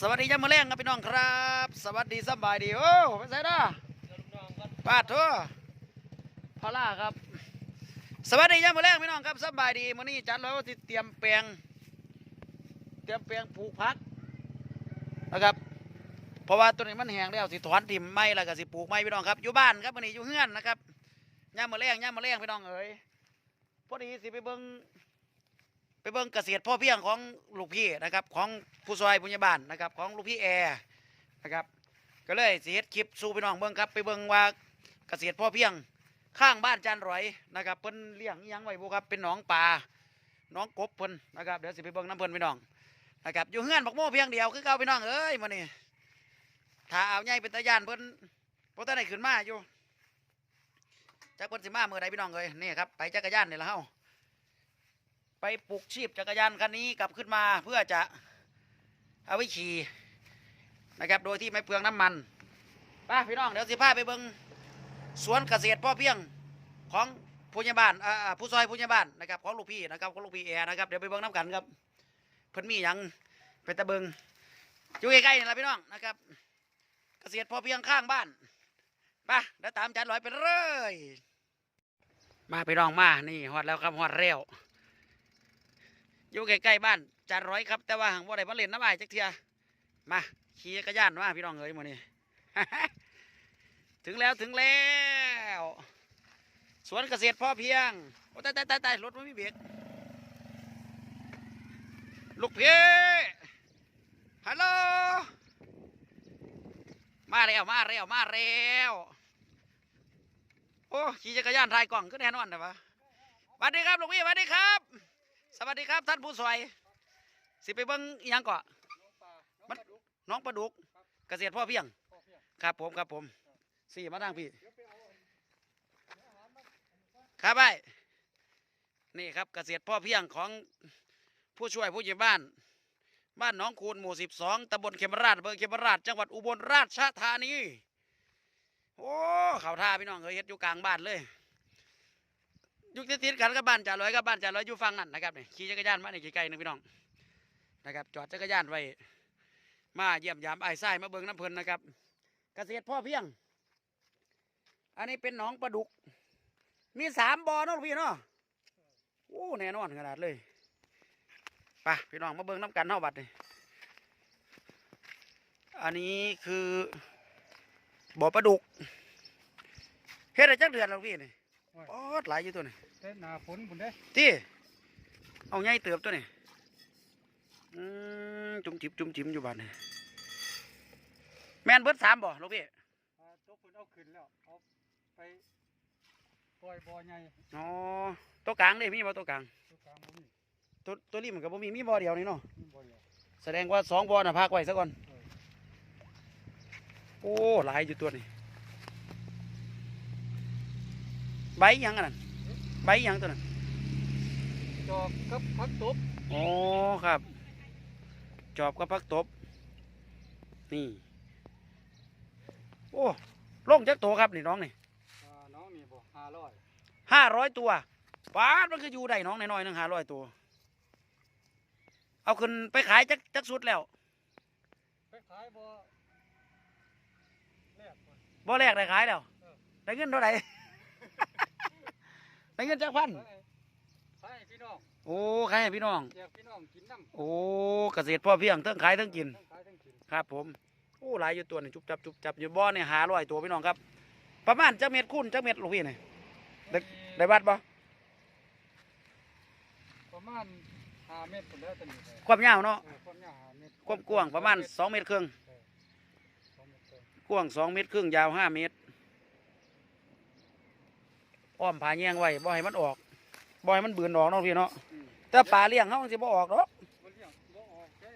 สวัสดียามมื้อแรงครับพี่น้องครับ สวัสดีสบายดีโอ้ไปใส่ด้าปาดทั่วพอล่าครับ สวัสดียามมื้อแรงพี่น้องครับสบายดีมื้อนี้จัดแล้วว่าเตรียมแปลง เตรียมแปลงปลูกผักนะครับ เพราะว่าตัวนี้มันแห้งแล้วสิถอนถิ่มไม้แล้วก็สิปลูกไม้พี่น้องครับอยู่บ้านครับมื้อนี้อยู่เฮือนนะครับย่ามมื้อแรงย่ามมื้อแรงพี่น้องเอ๋ยพอดีสิไปเบิ่ง ไปเบิ่งเกษตรพ่อเพียงของลูกพี่นะครับ ของผู้ซอยพุญญาบาลนะครับ ของลูกพี่แอร์นะครับ ก็เลยเฮ็ดคลิปสู่พี่น้องเบิ่งครับ ไปเบิ่งว่าเกษตรพ่อเพียงข้างบ้านจันร้อยนะครับเพิ่นเลี้ยงยังไว้บ่ครับเป็นหนองปลาหนองกบเพิ่นนะครับเดี๋ยวสิไปเบิ่งน้ำเพิ่นพี่น้องนะครับอยู่เฮือนบักโม่เพียงเดียวคือเก่าพี่น้องเอ้ยมื้อนี้ถ้าเอาใหญ่เป็นตาย่านเพิ่นบ่ทันได้ขึ้นมาอยู่จักเพิ่นสิมาเมื้อใดพี่น้องเอ้ยนี่ครับไปจักรยานนี่ล่ะเฮา ไปปลุกชีพจักรยานคันนี้กลับขึ้นมาเพื่อจะเอาไว้ขี่นะครับโดยที่ไม่เปลืองน้ำมันไป้าพี่น้องเดี๋ยวสิพาไปเบิงสวนเกษตรพ่อเพียงของผู้ใหญ่บ้านอ่าผู้ซอยผู้ใหญ่บ้านนะครับของลูกพี่นะครับของลูกพี่แอร์นะครับเดี๋ยวไปเบิงน้ำกันครับเพิ่นมีหยังเป็นตะเบิงอยู่ใกล้ๆนี่แหละพี่น้องนะครับ เกษตรพ่อเพียงข้างบ้านไป้าเดี๋ยวตามจานลอยไปเลย มาพี่น้องมานี่ฮอดแล้วครับฮอดเร็ว อยู่ใกล้ๆบ้านจานร้อยครับ แต่ว่าหังบ่ได้มาเล่นน้ำอ้ายจักเทียมาขี่กระยานมาพี่น้องเอ๋ยมื้อนี้ถึงแล้วถึงแล้ว สวนเกษตรพ่อเพียงโอ้ตายตายตายตายรถไมันไม่เบรกลูกพี่ฮัลโหลมาแล้วมาแล้วมาแล้วโอ้ขี่จักรยานถ่ายกล่องก็แน่นอนนะวะสวัสดีครับลูกพี่สวัสดีครับ สวัสดีครับท่านผู้สวยสิไปเบิ้งอิหยังเกาะมันน้องปลาดุกเกษตรพ่อเพียง ครับผมครับผมสี่มาทางพี่ ครับไปนี่ครับเกษตรพ่อเพียงของผู้ช่วยผู้ใหญ่บ้าน บ้านหน้องคูนหมู่สิบสองตำบลเขมราชอำเภอเขมราชจังหวัดอุบลราชธานีโอ้เขาท่าพี่น้องเคยเฮ็ดอยู่กลางบ้านเลย ยุคติดๆกันกับบ้านจ่าลอยกับบ้านจ่าลอยอยู่ฝั่งนั้นนะครับนี่ขี่จักรยานมาในไกลๆหนึงพี่น้องนะครับ จอดจักรยานไว้มาเยี่ยมยามไอ้ายไส้มาเบิ่งน้ำเพลินนะครับ เกษตรพ่อเพียง อันนี้เป็นหนองปลาดุก มีสามบ่อเนาะพี่เนาะโอ้แน่นอนขนาดเลยไปพี่น้องมาเบิ่งน้ำกันเท่าบัดนี่อันนี้คือบ่อปลาดุกเฮ็ดได้จักเดือนแล้วพี่นี่ โอ้ยโอ้หลายอยู่ตัวนี่เต้นหนาฝนบุญได้ที่เอาใหญ่เติบตัวนี่อืมจุ่มจิบจุ่มจิมอยู่บ้านนี่แม่นเบิดสามบ่ลูกพี่อ่าตกฝนเอาขึ้นแล้วเอาไปปล่อยบ่อใหญ่อ๋อตัวกลางนี่มีบ่ตัวกลางตัวกลางบ่มีตัวตัวนี้มันก็บ่มีมีบ่อเดียวนี่เนาะมีบ่อเดียวแสดงว่าสองบ่อน่ะพักไว้ซะก่อนเออโอ้หลายอยู่ตัวนี่ ใบหยังอันนั้นใบหยังตัวนั้นจอกกับพักตบอ๋อครับ จอบกับพักตบ นี่ โอ้ลงจักโตครับนี่น้องนี่อ่าน้องนี่บ่ห้าร้อยห้าร้อยตัวปาดมันคืออยู่ได้น้องน้อยๆหนึงห้าร้อยตัว เอาขึ้นไปขายจักจักสุดแล้วไปขายบ่แรกก่อนบ่แรกได้ขายแล้วเออได้เงินเท่าไหร่ ได้เงินจักพันขายขายให้พี่น้องโอ้ขายให้พี่น้องแจกพี่น้องกินน้ำโอ้เกษตรพ่อเพียงทั้งขายทั้งกิน ทั้งขายทั้งกินครับผม โอ้หลายอยู่ตัวนี่จุบจับจุบจับอยู่บ่อเนี่ยหาร้อยตัวพี่น้องครับ ประมาณจักเม็ดคูณจักเม็ดลูกพี่นี่ ได้ ได้บัดบ่ประมาณห้าเมตรพุ่นแล้วตอนนี้เออความยาวเนาะ เออความยาวห้าเมตรความกว้างประมาณสองเมตรครึ่งสองเมตรครึ่งกว้างสองเมตรครึ่งยาวห้าเมตร อ้อมผาแยงไว้บ่ให้มันออกบ่ให้มันบืนออกเนาะพี่เนาะอืมแต่ปลาเลี้ยงเขาสิบ่ออกหรอกบ่เลี้ยงบ่ออกแค่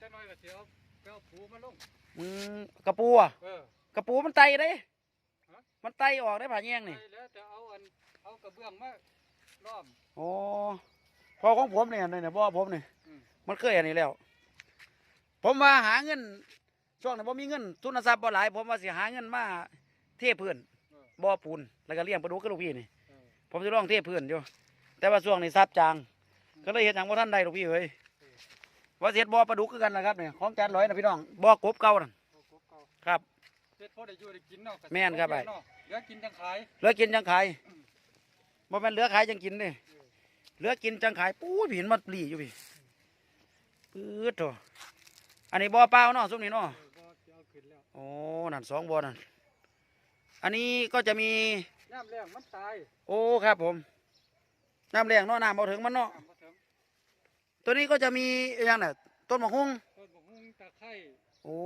จักหน่อยก็สิเอาไปเอาปูมาลงอืมกระปูอะเออกระปูมันไตได้ฮะมันไตออกได้ผาแยงนี่ไปแล้วจะเอาอันเอากระเบื้องมาล้อมโอ้พอของผมเนี่ยเนี่ยบ่ผมเนี่ยอืมมันเคยอันนี้แล้ว ผมมาหาเงินช่วงนี้ผมมีเงินทุนทรัพย์บ่หลาย ผมว่าสิหาเงินมาเทพื้นเออ บ่อปูนแล้วก็เลี้ยงปลาดุกกับลูกพี่นี่เออผมจะลองเทพื้นอยู่แต่ว่าช่วงนี้ทรัพย์จาง ก็เลยเฮ็ดหยังบ่ทันได้ลูกพี่เอ้ยว่าเสียดบ่อปลาดุกคือกันนะครับเนี่ยของจานร้อยนะพี่น้องบ่อกบเก่านั่นเอากบเก่าครับเฮ็ดพอได้อยู่ได้กินเนาะก็สิแม่นครับพอเพียงเนาะเหลือกินจังขายเหลือกินจังขายบ่แม่นเหลือขายจังกินเด้เหลือกินจังขายปู้ยพี่เห็นมันปลีอยู่พี่ปื๊ดโถอันนี้บ่อเปล่าเนาะซุมนี้เนาะเออบ่สิเอาขึ้นแล้วโอ้นั่นสองบ่อนั่น อันนี้ก็จะมีน้ำแรงมันตายโอ้ครับผมน้ำแรงเนาะน้ำเอาถึงมันเนาะน้ำบ่ถึงตัวนี้ก็จะมีอหย่างน่ะต้นมะฮุ่งต้นบกฮุ่งตะไคร้โอ้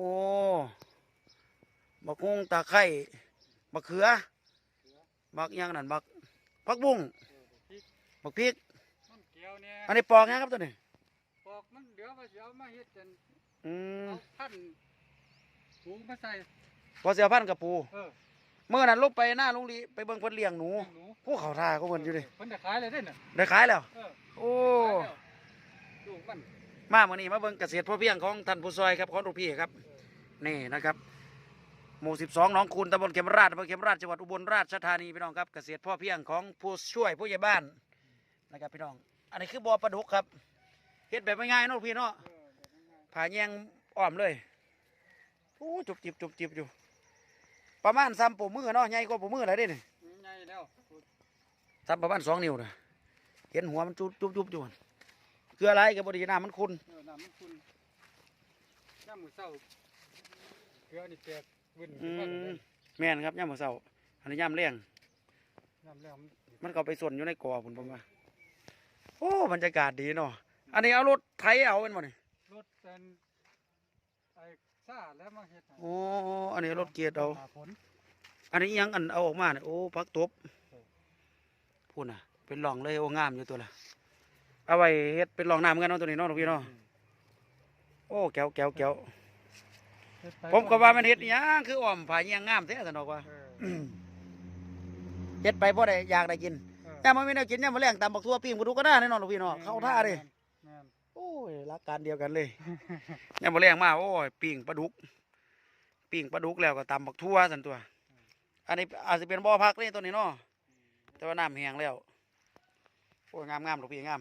มะฮุ่งตะไคร้มะเขือมักอหย่างนั้นมักผักบุ้งเออพริกมักพริก มันเกี่ยวเนี่ยอันนี้ปอกหยังครับตัวนี้ปอกมันเหลือว่าสิเอามาเฮ็ดกันอืมเอาพันธุ์ปูมาใส่พอเสียพันธุ์กับปูเออ เมื่อนั้นลงไปหน้าลุงลีไปเบิ่งเพิ่นเลี้ยงหนูเลี้ยงหนูผู้เขาท่าเขาเพิ่นอยู่ดิเพิ่นจะขายเลยเด้น่ะได้ขายแล้ว เออโอ้ขายแล้วลูกมันมาเมื่อนี้มาเบิ่งเกษตรพ่อเพียงของท่านผู้ซอยครับของลูกพี่ครับนี่นะครับ หมู่ 12หนองคูนตำบลเขมราชอำเภอเขมราชจังหวัดอุบลราชธานีพี่น้องครับเกษตรพ่อเพียงของผู้ช่วยผู้ใหญ่บ้านนะครับพี่น้อง อันนี้คือบ่อปลาดุกครับเฮ็ดแบบง่ายๆเนาะพี่เนาะเออเดี๋ยวมันง่ายผ่าแยงอ้อมเลยโอ้จุบจิบจุบจิบอยู่ ประมาณซ้ำปูมือเนาะใหญ่กว่าปูมืออะไรเด้นี่ใหญ่แล้วซ้ำประมาณสองนิ้วนะเห็นหัวมันจุบจุบจุบอยู่หั่นเกลืออะไรกับบดีน้ำมันขุนเออน้ำมันคุณน้ำมือเศร้าเกลือนี่แตกวิ่นอืขึ้นมาเลยมแม่นครับย่ามมื้อเช้าอันนี้ย่ามแรงน้ำแล้วมันมันก็ไปส่วนอยู่ในกอพุ่นผมว่าโอ้บรรยากาศดีเนาะอันนี้เอารถไถเอาเป็นบ่นี่รถเป็นไอ้ ซ่าแล้วมาเฮ็ดให้โอ้อันนี้รถเกียร์เอาหผลอันนี้ยังอันเอาออกมาเนี่ยโอ้พักตบพูดน่ะ เป็นหลองเลยโอ้งามอยู่ตัวละเอาไว้เฮ็ดเป็นหลองน้ำเหมือนกันเนาะตัวนี้เนาะหลวงพี่เนาะโอ้แก้วแก้วแก้วเฮ็ดไปผมก็ว่ามันเฮ็ดอิหยังคืออ้อมผาเยียงงามแท้สนอกว่าเออเฮ็ดไปเพราะได้อยากได้กินเออแต่มันไม่ได้กินเนี่ยามมาแรงตามบักทั่วปิ้งกระดูกก็ได้แน่นอนหลวงพี่เนาะเข้าท่าเด้แม่นโอ้ ยรักการเดียวกันเลยเนี่ยมาแรงมาโอ้ยปิ้งปลาดุกปิ้งปลาดุกแล้วก็ตำบักทั่วสันตัว อันนี้อาจจะเป็นบ่อพักนี่ตัวนี้เนาะแต่ว่าน้ำแห้งแล้วโอ้ยงามงามหลวงพี่งาม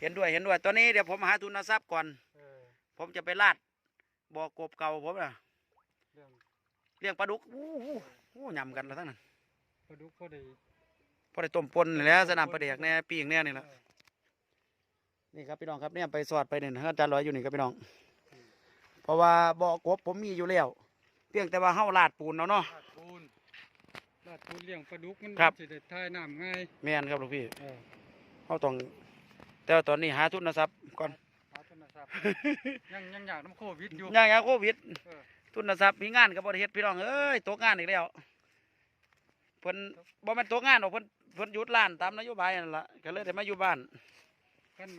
เห็นด้วยเห็นด้วยตอนนี้เดี๋ยวผมหาทุนทรัพย์ก่อนเออผมจะไปลาดบ่อกบเก่าผมน่ะเรื่องเลี้ยงปลาดุกอู้หูอู้ยำกันแล้วทั้งนั้นปลาดุกพอดีพอได้ต้มปนนี่แหล้วสนามปลาเด็กแน่ปิ้งแน่นี่แหละเออ นี่ครับพี่น้องครับเนี่ยไปสอดไปเนี่ยอาจารย์ลอยอยู่นี่ครับพี่น้อง เพราะว่าบ่อกบผมมีอยู่แล้ว เพียงแต่ว่าเฮาลาดปูนเอาเนาะ ลาดปูนลาดปูนเลี้ยงปลาดุกมันครับ สิได้ทายน้ำง่ายแม่นครับหลวงพี่เออเฮาต้อง แต่ว่าตอนนี้หาทุนทรัพย์ก่อน หาทุนทรัพย์ยังยังอยากน้ำโควิดอยู่อย่างยาโควิดเออ ทุนทรัพย์มีงานก็บ่ได้เฮ็ดพี่น้องเอ้ยตกงานอีกแล้วเพิ่นบ่แม่นตกงานหรอกเพิ่นเพิ่นหยุดร้านตามนโยบายนั่นล่ะก็เลยได้มาอยู่บ้าน ขั้น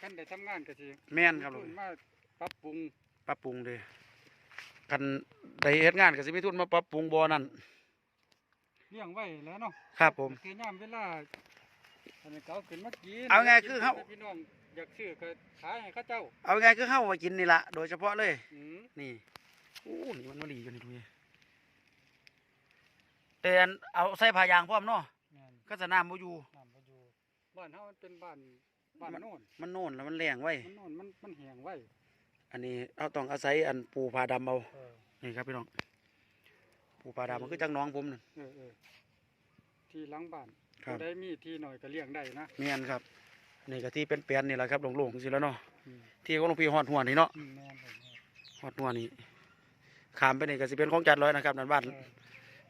ขั้นได้ทำงานก็สิแม่นครับหลวงทุนพี่มาปรับปรุงปรับปรุงเด้คันได้เฮ็ดงานก็สิมีทุนมาปรับปรุงบ่อนั่นเลี้ยงไว้แล้วเนาะครับผมคือยามเวลาอันนี้เขาขึ้นมากินเอาไงคือเขาพี่น้องอยากซื้อก็ขายให้เขาเจ้า เอาไงคือเฮาไว้กินนี่ล่ะโดยเฉพาะเลยอืมนี่โอ้นี่มันมะลีอยู่นี่ดูดิแต่อันเอาใส่ผ้ายางพร้อมเนาะแม่นก็จะน้ำบ่อยู่น้ำบ่อยู่บ้านเฮามันเป็นบ้าน บ้านโน่นมันโน่นแล้วมันแรงไว้ มันโน่นมันมันแห้งไว้ อันนี้เราต้องอาศัยอันปูผ้าดำเอาเออ นี่ครับพี่น้อง ปูผ้าดำมันคือจังน้องผมนั่น เออเออที่หลังบ้านครับได้มีที่หน่อยก็เลี้ยงได้นะเมียนครับนี่ก็ที่เป็นเปลี่ยนๆนี่แหละครับหลงๆสิแล้วเนาะอืมที่ของหลวงพี่ฮอดหัวนี่เนาะอืมแม่นเลยฮอดหัวนี่ขามไปนี่ก็สิเป็นของจัดร้อยนะครับนั่นบ้านเออ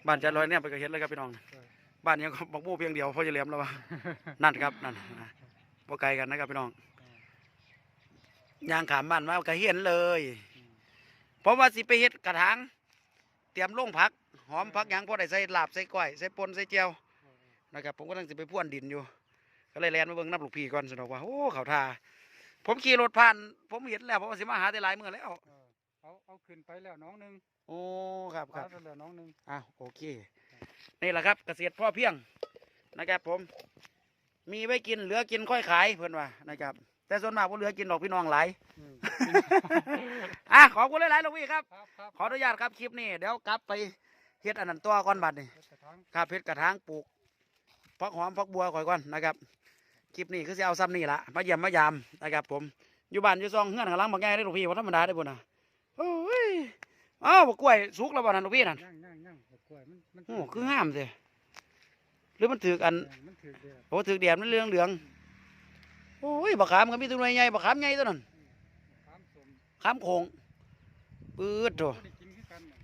บ้านจัดร้อยเนี่ยไปก็เห็นเลยครับพี่น้องเออบ้านยังก็บักบูเพียงเดียวพอจะเหลี่ยมแล้ววะ นั่นครับนั่นอะ บ่ไกลกันนะครับพี่น้องย่างขามบ้านมาก็เห็นเลยอืมเพราะว่าสิไปเฮ็ดกระถางเตรียมลงผัก หอมผักหยังพอได้ใส่ลาบใส่ก้อยใส่ปนใส่เจียวเออเออนะครับผมก็ตั้งสิไปพ่วนดินอยู่ ก็เลยแลนมาเบิ่งน้ำลูกพี่ก่อนสนอกว่าโอ้เขาท่าผมขี่รถผ่าน ผมเห็นแล้วผมว่าสิมาหาได้หลายมื้อแล้วเออเอาเอาขึ้นไปแล้วน้องหนึงโอ้ครับคปลารับไปแล้วน้องหนึงอ้าวโอเคนี่แหละครับเกษตรพ่อเพียงนะครับผม มีไว้กินเหลือกินค่อยขายเพื่อนว่านะครับ แต่ส่วนมากว่าเหลือกินดอกพี่น้องหลายอืมอะขอบคุณหลายๆหลวงพี่ครับครับครับ ขออนุญาตครับคลิปนี้เดี๋ยวกลับไปเฮ็ดอันนั้นตัวก่อนบัดนี่เฮ็ดกระถางครับเพชรกระถางปลูกพักหอมพักบัวก่อยก่อนนะครับคลิปนี้คือจะเอาซ้ำนี่ละมาเยี่ยมมายามนะครับผมอยู่บ้านอยู่ซองเฮือนข้างหลังบักแง่ได้ลูกพี่ว่าธรรมดาได้อพุ่นน่ะโอ้ยอ้าวบักกล้วยสุกแล้วบ่นั่นลูกพี่นั่นย่างย่างย่างบักกล้วยมันมันโอ้คืองามสิห รือมันถือกันมันถือเดียวโอ้ถือแดดมันเหลืองเหลืองๆโอ้ยบักขามก็มีตัวหน่วยใหญ่บักขามใหญ่ตัวนั้นขามสมขามโขงปื๊ดโถบ่ได้กินคือกันน่ะ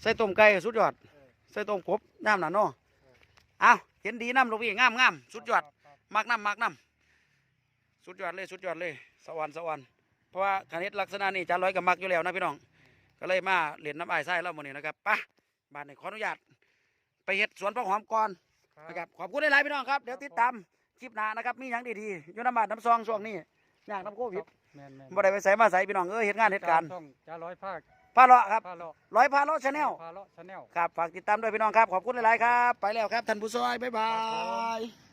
ใส่ต้มไก่สุดยอดเออใส่ต้มกบน้ำน่ะเนาะอ้าวเห็นดีน้ำลูกพี่งามงามสุดยอดครับครับมักน้ำมักน้ำสุดยอดเลยสุดยอดเลยสวรรค์สวรรค์เพราะว่าคณิตลักษณะนี้จานร้อยกับมักอยู่แล้วนะพี่น้อง ก็เลยมาเล่นน้ำอ้ายไส้แล้วมื้อนี้นะครับไปะบ้านนี้ขออนุญาตไปเฮ็ดสวนผักหอมก่อน นะครับขอบคุณหลายๆพี่น้องครับเดี๋ยวติดตามคลิปหน้านะครับมีหยังดีๆอยู่น้ำบ้านน้ำซองช่วงนี้ยากน้ำโควิดแม่นแม่นบ่ได้ไปใส่มาใส่พี่น้องเอ้ยเฮ็ดงานเฮ็ดการต้องจะร้อยภาคพาเลาะครับพาเลาะร้อยพาเลาะชาแนลพาเลาะชาแนลครับฝากติดตามด้วยพี่น้องครับขอบคุณหลายๆครับ ไปแล้วครับท่านผู้ชมบ๊ายบาย